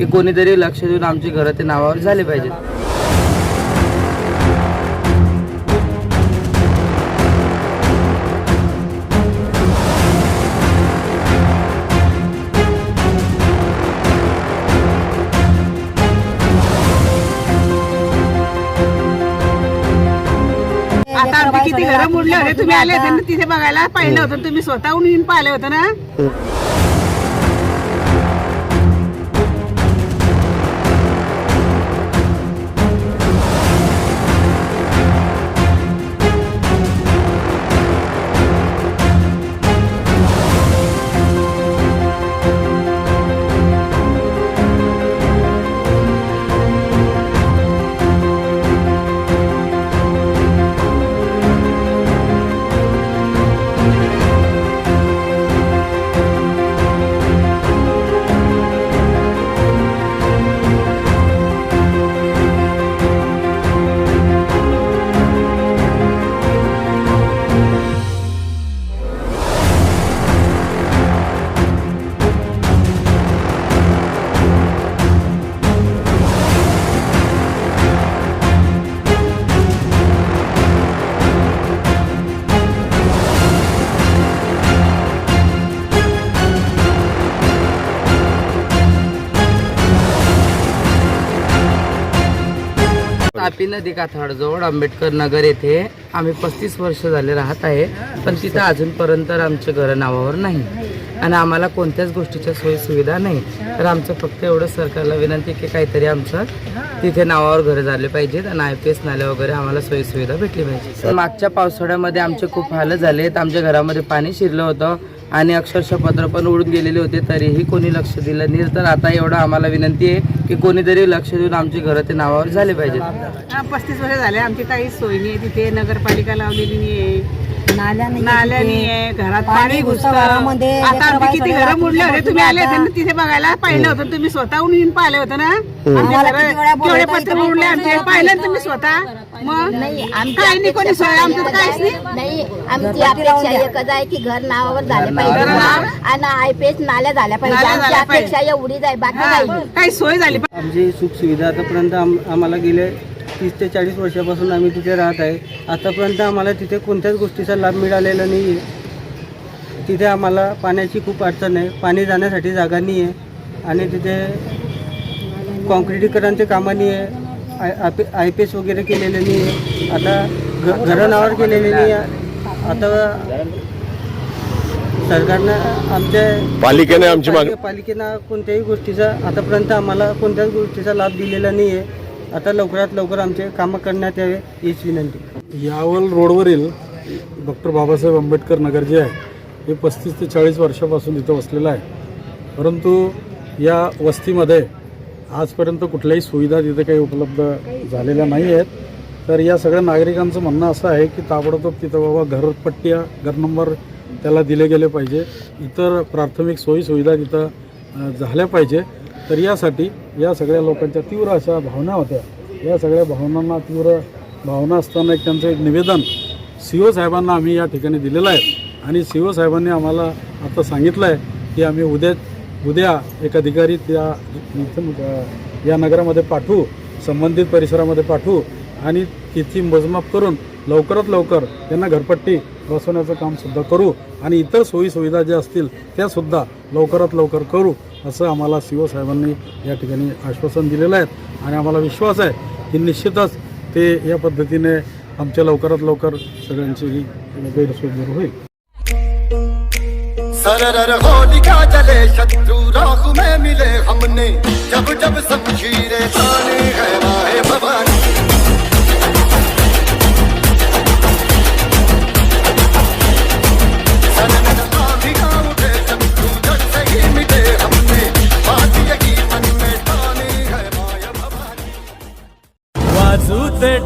की कोणीतरी लक्ष देऊन आमची घरं ते नावावर झाले पाहिजेत. आता आमची किती घरं मोडले होते? तुम्ही आले होते ना तिथे बघायला पाहिलं होतं. तुम्ही स्वतःहून येऊन पाहिलं होतं ना? तापी नदी काठाडजवळ आंबेडकर नगर येथे आम्ही पस्तीस वर्ष झाले राहत आहे पण तिथं अजूनपर्यंत आमच्या घर नावावर नाही. आणि आम्हाला कोणत्याच गोष्टीच्या सोयी सुविधा नाही. तर आमचं फक्त एवढं सरकारला विनंती की काहीतरी आमचं तिथे नावावर घरं झाले पाहिजेत आणि आय पी एस नाल्या वगैरे आम्हाला सोयी सुविधा भेटली पाहिजे. मागच्या पावसाळ्यामध्ये आमचे खूप हाल झालेत. आमच्या घरामध्ये पाणी शिरलं होतं. आणि अक्षरशः पत्र पण उडून गेलेले होते तरीही कोणी लक्ष दिलं नाही. तर आता एवढं आम्हाला विनंती आहे की कोणीतरी लक्ष देऊन आमची घरं ते नावावर झाले पाहिजेत. पस्तीस वर्ष झाले. आमची काहीच सोय नाही तिथे नगरपालिका लावलेली नाही नाल्या नाही आहे घरात पाणी घुसतं. घरामध्ये आता आमची लेकरं किती बाळं घरं मोडले होते रात्री तुम्ही आले होते ना आता. तिथे बघायला? पाहिलं होतं तुम्ही स्वतःहून येऊन पाहिलं होतं ना? आमचे घरं केवढे पत्र मोडले आमचे पाहिलं ना. तुम्ही स्वतः? मग? नाही आमची काही नाही कोणी अपेक्षा सोय? आमचं तर काहीच नाही. नाही आमची अपेक्षा एकच आहे की घर नावावर झाले पाहिजे. आणि आय पी एस नाल्या झाल्या पाहिजे. आमची. अपेक्षा एवढीच आहे बाकी हा, काही सोय झाली. पाहिजे. आमची सुखसुविधा आतापर्यंत आम आम्हाला गेले तीस ते चाळीस वर्षापासून आम्ही तिथे राहत आहे. आतापर्यंत आम्हाला तिथे कोणत्याच गोष्टीचा लाभ मिळालेला नाही आहे तिथे आम्हाला पाण्याची खूप अडचण आहे. पाणी जाण्यासाठी जागा नाही आहे आणि तिथे कॉन्क्रिटीकरणचे कामं नाही आहे आय आय पी एस वगैरे केलेले नाही आहे आता घ घरं नावावर केलेले नाही आहे आता सरकारनं आमच्या पालिकेने आमची पालिकेनं कोणत्याही गोष्टीचा आतापर्यंत आम्हाला कोणत्याच गोष्टीचा लाभ दिलेला नाही आहे आता लवकरात लवकर आमचे कामं करण्यात यावे हीच विनंती. यावल रोडवरील डॉक्टर बाबासाहेब आंबेडकर नगर जे आहे हे पस्तीस ते चाळीस वर्षापासून इथं वसलेलं आहे. परंतु या वस्तीमध्ये आजपर्यंत कुठल्याही सुविधा तिथे काही उपलब्ध झालेल्या नाही आहेत. तर या सगळ्या नागरिकांचं म्हणणं असं आहे की ताबडतोब तिथं बाबा घरपट्ट्या घर नंबर त्याला दिले गेले पाहिजे. इतर प्राथमिक सोयीसुविधा तिथं झाल्या पाहिजे. तर यासाठी या सगळ्या लोकांच्या तीव्र अशा भावना होत्या. या सगळ्या भावनांना तीव्र भावना असताना एक त्यांचं एक निवेदन सी ओ साहेबांना आम्ही या ठिकाणी दिलेलं आहे. आणि सी ओ साहेबांनी आम्हाला आता सांगितलं आहे की आम्ही उद्या उद्या एक अधिकारी त्या इथून या नगरामध्ये पाठवू संबंधित परिसरामध्ये पाठवू आणि तिथी मोजमाप करून लवकरात लवकर त्यांना घरपट्टी बसवण्याचं कामसुद्धा करू आणि इतर सोयीसुविधा ज्या असतील त्यासुद्धा लवकरात लवकर करू. असं आम्हाला सी ओ साहेबांनी या ठिकाणी आश्वासन दिलेलं आहे. आणि आम्हाला विश्वास आहे की निश्चितच ते या पद्धतीने आमच्या लवकरात लवकर सगळ्यांची गैरसोय दूर होईल. सरर होलिका चले शत्रु राख में मिले हमने जब जब शमशीरें ताने।